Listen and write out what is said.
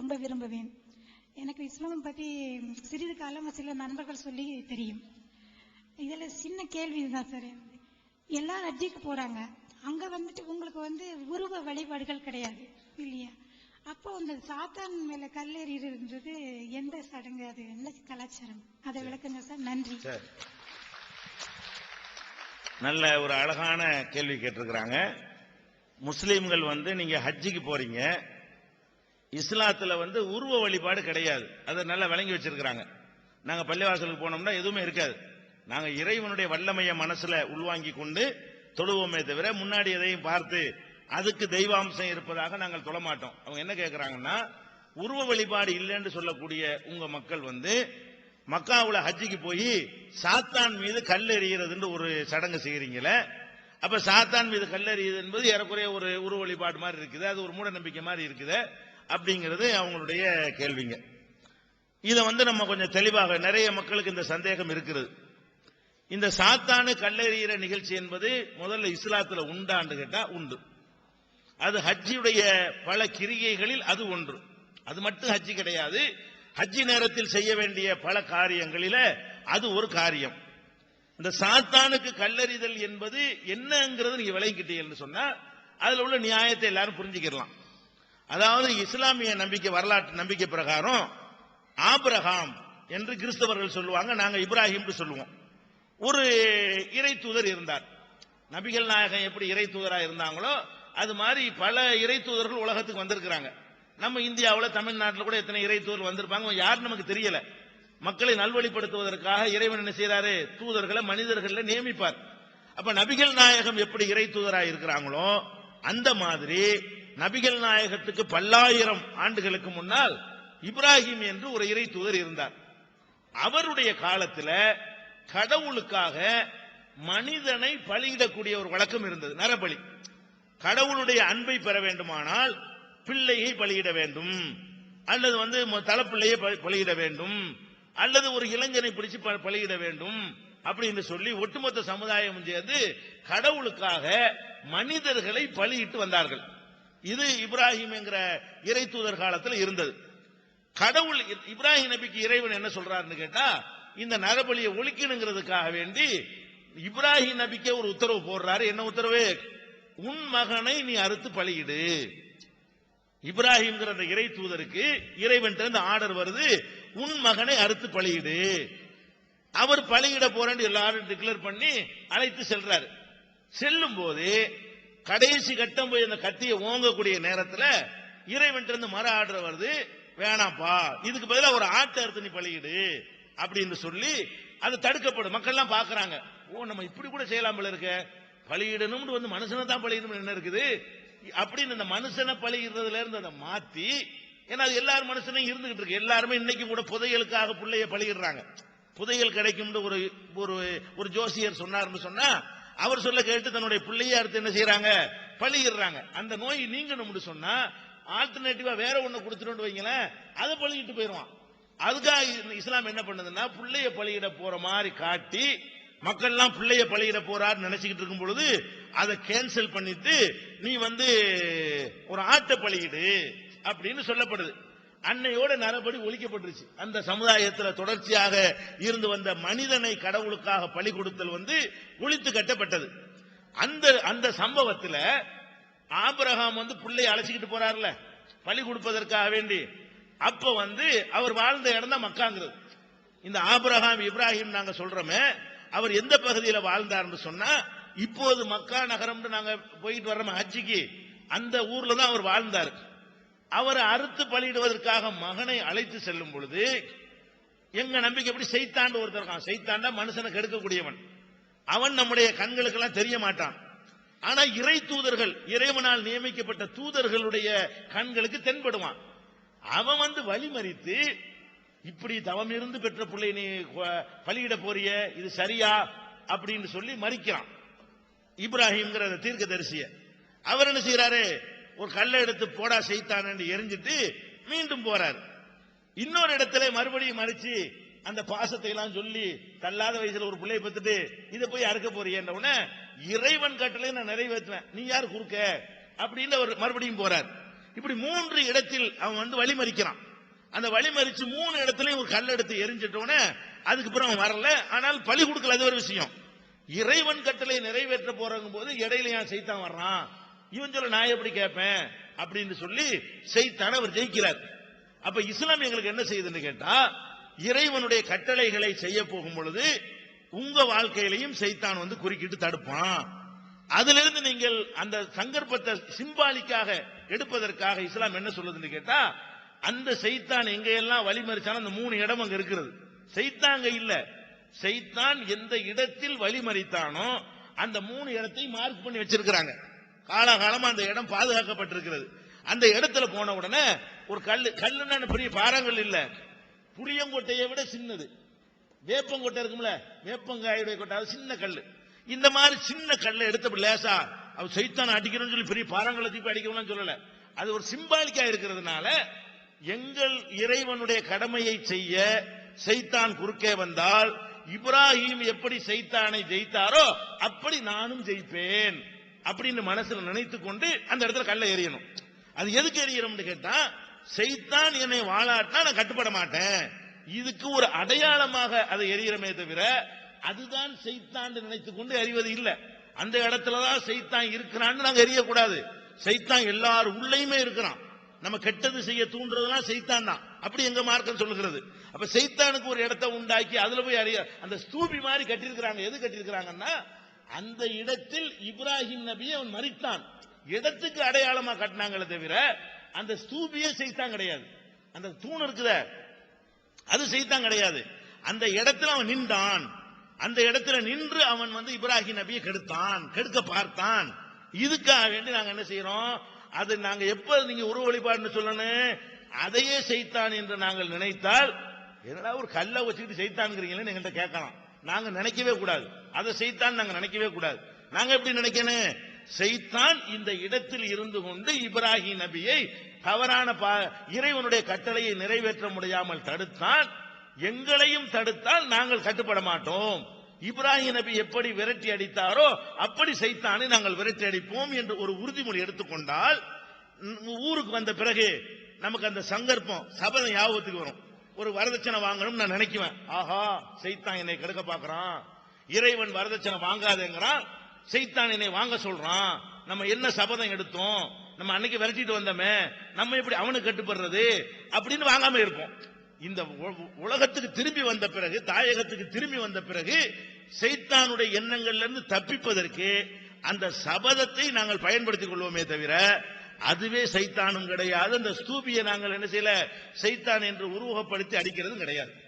ரொம்ப விரும்புவேன். எனக்கு இஸ்லாம் பற்றி சிறிது காலம் சில நண்பர்கள் சொல்லி தெரியும். இதில் சின்ன கேள்வி தான் சார் எல்லாரும் ஹஜ்ஜிக்கு போறாங்க. அங்க வந்துட்டு உங்களுக்கு வந்து உருவ வழிபாடுகள் கிடையாது இல்லையா? அப்போ அந்த சாத்தான் மேல கல்லெறிகிறது எந்த சடங்கு? அது என்ன கலாச்சாரம்? அதை விளக்குங்க சார் நன்றி. சரி. நல்ல ஒரு அழகான கேள்வி கேட்டிருக்கிறாங்க. முஸ்லீம்கள் வந்து நீங்க ஹஜ்ஜிக்கு போறீங்க. இஸ்லாத்துல வந்து உருவ வழிபாடு கிடையாது. அதை நல்லா விளங்கி வச்சிருக்கிறாங்க. நாங்க பள்ளிவாசலுக்கு போனோம்னா எதுவுமே இருக்காது. நாங்க இறைவனுடைய வல்லமைய மனசுல உள்வாங்கி கொண்டு தொழுவோமே தவிர முன்னாடி எதையும் பார்த்து அதுக்கு தெய்வாம்சம் இருப்பதாக நாங்கள் தொழமாட்டோம். அவங்க என்ன கேட்கிறாங்கன்னா உருவ வழிபாடு இல்லைன்னு சொல்லக்கூடிய உங்க மக்கள் வந்து மக்காவுல ஹஜ்ஜிக்கு போய் சாத்தான் மீது கல் எறிகிறதுன்னு ஒரு சடங்கு செய்கிறீங்கள அப்ப சாத்தான் மீது கல் எறியுது என்பது ஏறக்குறைய ஒரு உருவ வழிபாடு மாதிரி இருக்குது. அது ஒரு மூட நம்பிக்கை மாதிரி இருக்குது. அப்படிங்கிறது அவங்களுடைய கேள்விங்க. இதை வந்து நம்ம கொஞ்சம் தெளிவாக நிறைய மக்களுக்கு இந்த சந்தேகம் இருக்கிறது இந்த சாத்தானு கல்லெறிகிற நிகழ்ச்சி என்பது முதல்ல இஸ்லாத்துல உண்டான்னு கேட்டா உண்டு. அது ஹஜ்ஜியுடைய பல கிரிகைகளில் அது ஒன்று. அது மட்டும் ஹஜ்ஜி கிடையாது. ஹஜ்ஜி நேரத்தில் செய்ய வேண்டிய பல காரியங்களில அது ஒரு காரியம். இந்த சாத்தானுக்கு கல்லறிதல் என்பது என்னங்கிறது நீங்க விளங்கிட்டீங்கன்னு சொன்னா அதுல உள்ள நியாயத்தை எல்லாரும் புரிஞ்சுக்கிடலாம். அதாவது இஸ்லாமிய நம்பிக்கை வரலாற்று நம்பிக்கை பிரகாரம் ஆபிரகாம் என்று கிறிஸ்தவர்கள் சொல்லுவாங்க நாங்க இப்ராஹிம் சொல்லுவோம். ஒரு இறை தூதர் இருந்தார். நபிகள் நாயகம் எப்படி இறை தூதரா இருந்தாங்களோ அது மாதிரி பல இறை தூதர்கள் உலகத்துக்கு வந்திருக்கிறாங்க. நம்ம இந்தியாவில் தமிழ்நாட்டில் கூட எத்தனை இறை தூதர் வந்திருப்பாங்க யார் நமக்கு தெரியல. மக்களை நல்வழிப்படுத்துவதற்காக இறைவன் என்ன செய்யறாரு தூதர்களை மனிதர்களை நியமிப்பார். அப்ப நபிகள் நாயகம் எப்படி இறை தூதராக இருக்கிறாங்களோ அந்த மாதிரி நபிகள் நாயகத்துக்கு பல்லாயிரம் ஆண்டுகளுக்கு முன்னால் இப்ராஹிம் என்று ஒரு இறை தூதர் இருந்தார். அவருடைய காலத்துல கடவுளுக்காக மனிதனை பலியிடக்கூடிய ஒரு வழக்கம் இருந்தது நரபலி. கடவுளுடைய அன்பை பெற வேண்டுமானால் பிள்ளையை பலியிட வேண்டும். அல்லது வந்து மு- தலைப்பிள்ளையை பலியிட வேண்டும். அல்லது ஒரு இளைஞனை பிடிச்சு ப- பலியிட வேண்டும் அப்படின்னு சொல்லி ஒட்டுமொத்த சமுதாயம் சேர்ந்து கடவுளுக்காக மனிதர்களை பலியிட்டு வந்தார்கள். இது இப்ராஹிம் என்கிற இறை தூதர் காலத்தில் இருந்தது. கடவுள் இப்ராஹிம் நபிக்கு இறைவன் என்ன சொல்றாருன்னு கேட்டா இந்த நரபலியை ஒழிக்கணுங்கிறதுக்காக வேண்டி இப்ராஹிம் நபிக்கே ஒரு உத்தரவு போடுறாரு. என்ன உத்தரவு? உன் மகனை நீ அறுத்து பழியிடு இப்ராஹிம்ங்கிற அந்த இறை தூதருக்கு இறைவன் இருந்து ஆர்டர் வருது. உன் மகனை அறுத்து பழியிடு அவர் பழியிட போறேன்னு எல்லாரும் டிக்ளேர் பண்ணி அழைத்து செல்றாரு. செல்லும் போது கடைசி கட்டம் போய் அந்த கத்தியை ஓங்கக்கூடிய நேரத்துல இறைவன் இருந்து மர ஆர்டர் வருது வேணாம்ப்பா இதுக்கு பதிலாக ஒரு ஆட்டு அறுத்து நீ பழகிடு அப்படின்னு சொல்லி அது தடுக்கப்படும். மக்கள் எல்லாம் பாக்குறாங்க. ஓ நம்ம இப்படி கூட செய்யலாம் போல இருக்க. பலியிடணும்னு வந்து மனுஷனை தான் பலியிடணும் என்ன இருக்குது? அப்படின்னு இந்த மனுஷனை பழகிறதுல இருந்து அதை மாத்தி ஏன்னா அது எல்லாரும் மனுஷனையும் இருந்துகிட்டு இருக்கு. எல்லாருமே இன்னைக்கு கூட புதையலுக்காக பிள்ளைய பழகிடுறாங்க புதையல் கிடைக்கும்னு ஒரு ஒரு ஒரு ஜோசியர் சொன்னார்னு சொன்னா அவர் சொல்ல கேட்டு தன்னுடைய பிள்ளைய அடுத்து என்ன செய்யறாங்க பலியிடுறாங்க அந்த நோய் நீங்கணும்னு சொன்னா ஆல்டர்னேட்டிவா வேற ஒண்ணு கொடுத்துட்டு வைங்களேன் அதை பலியிட்டு போயிடுவான். அதுக்காக இஸ்லாம் என்ன பண்ணுதுன்னா பிள்ளைய பழகிட போற மாதிரி காட்டி மக்கள் எல்லாம் பிள்ளைய பலியிட போறாரு நினைச்சுக்கிட்டு இருக்கும் பொழுது அதை கேன்சல் பண்ணிட்டு நீ வந்து ஒரு ஆட்டை பலியிடு அப்படின்னு சொல்லப்படுது. அன்னையோட நரபடி ஒழிக்கப்பட்டுருச்சு. அந்த சமுதாயத்தில் தொடர்ச்சியாக இருந்து வந்த மனிதனை கடவுளுக்காக பலி கொடுத்தல் வந்து ஒழித்து கட்டப்பட்டது. அந்த அந்த சம்பவத்தில் ஆபிரகாம் வந்து பிள்ளையை அழைச்சிக்கிட்டு போறாருல. பலி கொடுப்பதற்காக வேண்டி. அப்ப வந்து அவர் வாழ்ந்த இடம் தான் மக்காங்கிறது. இந்த ஆபிரகாம் இப்ராஹிம் நாங்க சொல்றோமே அவர் எந்த பகுதியில் வாழ்ந்தார்னு சொன்னா இப்போது மக்கா நகரம்னு நாங்க போயிட்டு வர்றோம் ஹஜ்ஜிக்கு அந்த ஊர்ல தான் அவர் வாழ்ந்தார். அவர் அறுத்து பலியிடுவதற்காக மகனை அழைத்து செல்லும் பொழுது எங்க நம்பிக்கை எப்படி? செய்தாண்டு ஒருத்தர் இருக்கான். செய்தாண்டா மனுஷனை கெடுக்கக்கூடியவன். அவன் நம்முடைய கண்களுக்கெல்லாம் தெரிய மாட்டான். ஆனா இறை தூதர்கள் இறைவனால் நியமிக்கப்பட்ட தூதர்களுடைய கண்களுக்கு தென்படுவான். அவன் வந்து வழிமறித்து இப்படி தவம் இருந்து பெற்ற பிள்ளை நீ பலியிட போறிய இது சரியா? அப்படின்னு சொல்லி மறிக்கிறான். இப்ராஹிம்ங்கிற தீர்க்க தரிசிய அவர் என்ன செய்யறாரு ஒரு கல்லை எடுத்து போடா செய்தான்னு எரிஞ்சிட்டு மீண்டும் போறாரு. இன்னொரு இடத்துல மறுபடியும் மறிச்சு அந்த பாசத்தை எல்லாம் சொல்லி தள்ளாத வயசுல ஒரு பிள்ளைய பத்துட்டு இதை போய் அறுக்க போறியன்ற உடனே இறைவன் கட்டளை நான் நிறைவேற்றுவேன். நீ யார் குறுக்க? அப்படின்னு அவர் மறுபடியும் போறார். இப்படி மூன்று இடத்தில் அவன் வந்து வழிமறிக்கிறான். அந்த வழிமறிச்சு மூணு இடத்துலயும் ஒரு கல் எடுத்து எரிஞ்சிட்டோன்னே அதுக்கு பிறகு அவன் வரல. ஆனால் பழி கொடுக்கல அது ஒரு விஷயம். இறைவன் கட்டளை நிறைவேற்ற போறங்கும் போது இடையில ஏன் செய்தான் வர்றான்? இவன் சொல்ல நான் எப்படி கேட்பேன்? அப்படின்னு சொல்லி செய்தான் அவர் ஜெயிக்கிறார். அப்ப இஸ்லாம் எங்களுக்கு என்ன செய்யுதுன்னு கேட்டா இறைவனுடைய கட்டளைகளை செய்ய போகும் பொழுது உங்க வாழ்க்கையிலையும் செய்தான் வந்து குறுக்கிட்டு தடுப்பான். அதிலிருந்து நீங்கள் அந்த சங்கற்பத்தை சிம்பாலிக்காக எடுப்பதற்காக இஸ்லாம் என்ன சொல்லுதுன்னு கேட்டா அந்த செய்தான் எங்க எல்லாம் வழிமறிச்சாலும் அந்த மூணு இடம் அங்க இருக்கிறது செய்தாங்க இல்ல. செய்தான் எந்த இடத்தில் வழிமறித்தானோ அந்த மூணு இடத்தையும் மார்க் பண்ணி வச்சிருக்கிறாங்க. காலாகாலமா அந்த இடம் பாதுகாக்கப்பட்டிருக்கிறது. அந்த இடத்துல போன உடனே ஒரு கல் கல்லுன்னு பெரிய பாறாங்கல் இல்ல. புளியங்கொட்டையை விட சின்னது. வேப்பங்கொட்டை இருக்கும்ல வேப்பங்காயுடைய கொட்டை அது சின்ன கல் இந்த மாதிரி சின்ன கல்லை எடுத்த லேசா அவர் சைத்தான் அடிக்கணும்னு சொல்லி பெரிய பாறாங்கல்ல தூக்கி அடிக்கணும்னு சொல்லல. அது ஒரு சிம்பாலிக்கா இருக்கிறதுனால எங்கள் இறைவனுடைய கடமையை செய்ய சைத்தான் குறுக்கே வந்தால் இப்ராஹிம் எப்படி சைத்தானை ஜெயித்தாரோ அப்படி நானும் ஜெயிப்பேன். அப்படின்னு மனசுல நினைத்து கொண்டு அந்த இடத்துல கல்லை எறியணும். அது எதுக்கு எறியணும்னு கேட்டா செய்தான் என்னை வாழாட்டினா நான் கட்டுப்பட மாட்டேன். இதுக்கு ஒரு அடையாளமாக அதை எரியறமே தவிர அதுதான் செய்தான் நினைத்து கொண்டு அறிவது இல்லை. அந்த இடத்துலதான் செய்தான் இருக்கிறான்னு நாங்க எரியக்கூடாது செய்தான் எல்லார் உள்ளயுமே இருக்கிறான். நம்ம கெட்டது செய்ய தூண்டுறதுலாம் செய்தான் தான். அப்படி எங்க மார்க்கம் சொல்லுகிறது. அப்ப செய்தானுக்கு ஒரு இடத்தை உண்டாக்கி அதுல போய் அறிய அந்த ஸ்தூபி மாதிரி கட்டியிருக்கிறாங்க. எது கட்டியிருக்கிறாங்கன்னா அந்த இடத்தில் இப்ராஹிம் நபியை அவன் மறித்தான். இடத்துக்கு அடையாளமா கட்டினாங்களே தவிர அந்த ஸ்தூபியே செய்தான் கிடையாது. அந்த தூண் இருக்குதே அது செய்தான் கிடையாது. அந்த இடத்துல அவன் நின்றான். அந்த இடத்துல நின்று அவன் வந்து இப்ராஹிம் நபியை கெடுத்தான் கெடுக்க பார்த்தான். இதுக்காக வேண்டி நாங்க என்ன செய்யறோம் அது நாங்க எப்ப நீங்க உருவ வழிபாடுன்னு சொல்லணும் அதையே செய்தான் என்று நாங்கள் நினைத்தால் என்னடா ஒரு கல்லை வச்சுக்கிட்டு செய்தான்ங்கிறீங்களே எங்கள்கிட்ட கேட்கலாம். நாங்க நினைக்கவே கூடாது. அதை செய்தான் நாங்க நினைக்கவே கூடாது. நாங்க எப்படி நினைக்கணும்? செய்தான் இந்த இடத்தில் இருந்து கொண்டு இப்ராஹிம் நபியை தவறான பா- இறைவனுடைய கட்டளையை நிறைவேற்ற முடியாமல் தடுத்தான் எங்களையும் தடுத்தால் நாங்கள் கட்டுப்பட மாட்டோம். இப்ராஹிம் நபி எப்படி விரட்டி அடித்தாரோ அப்படி செய்தானே நாங்கள் விரட்டி அடிப்போம் என்று ஒரு உறுதிமொழி எடுத்துக்கொண்டால் ஊருக்கு வந்த பிறகு நமக்கு அந்த சங்கற்பம் சபதம் ஞாபகத்துக்கு வரும். ஒரு வரதட்சணை வாங்கணும் நான் நினைக்குவேன். ஆஹா செய்தான் என்னை கெடுக்க பாக்குறான் இறைவன் வரதட்சணை வாங்காதேங்கிறான். செய்தான் என்னை வாங்க சொல்றான். நம்ம என்ன சபதம் எடுத்தோம்? நம்ம அன்னைக்கு விரட்டிட்டு வந்தோமே நம்ம எப்படி அவனுக்கு கட்டுப்படுறது? அப்படின்னு வாங்காம இருப்போம். இந்த உ- உலகத்துக்கு திரும்பி வந்த பிறகு தாயகத்துக்கு திரும்பி வந்த பிறகு செய்தானுடைய எண்ணங்கள்ல இருந்து தப்பிப்பதற்கு அந்த சபதத்தை நாங்கள் பயன்படுத்திக் கொள்வோமே தவிர அதுவே சைத்தானும் கிடையாது. அந்த ஸ்தூபியை நாங்கள் என்ன செய்யல? சைத்தான் என்று உருவகப்படுத்தி அடிக்கிறதும் கிடையாது.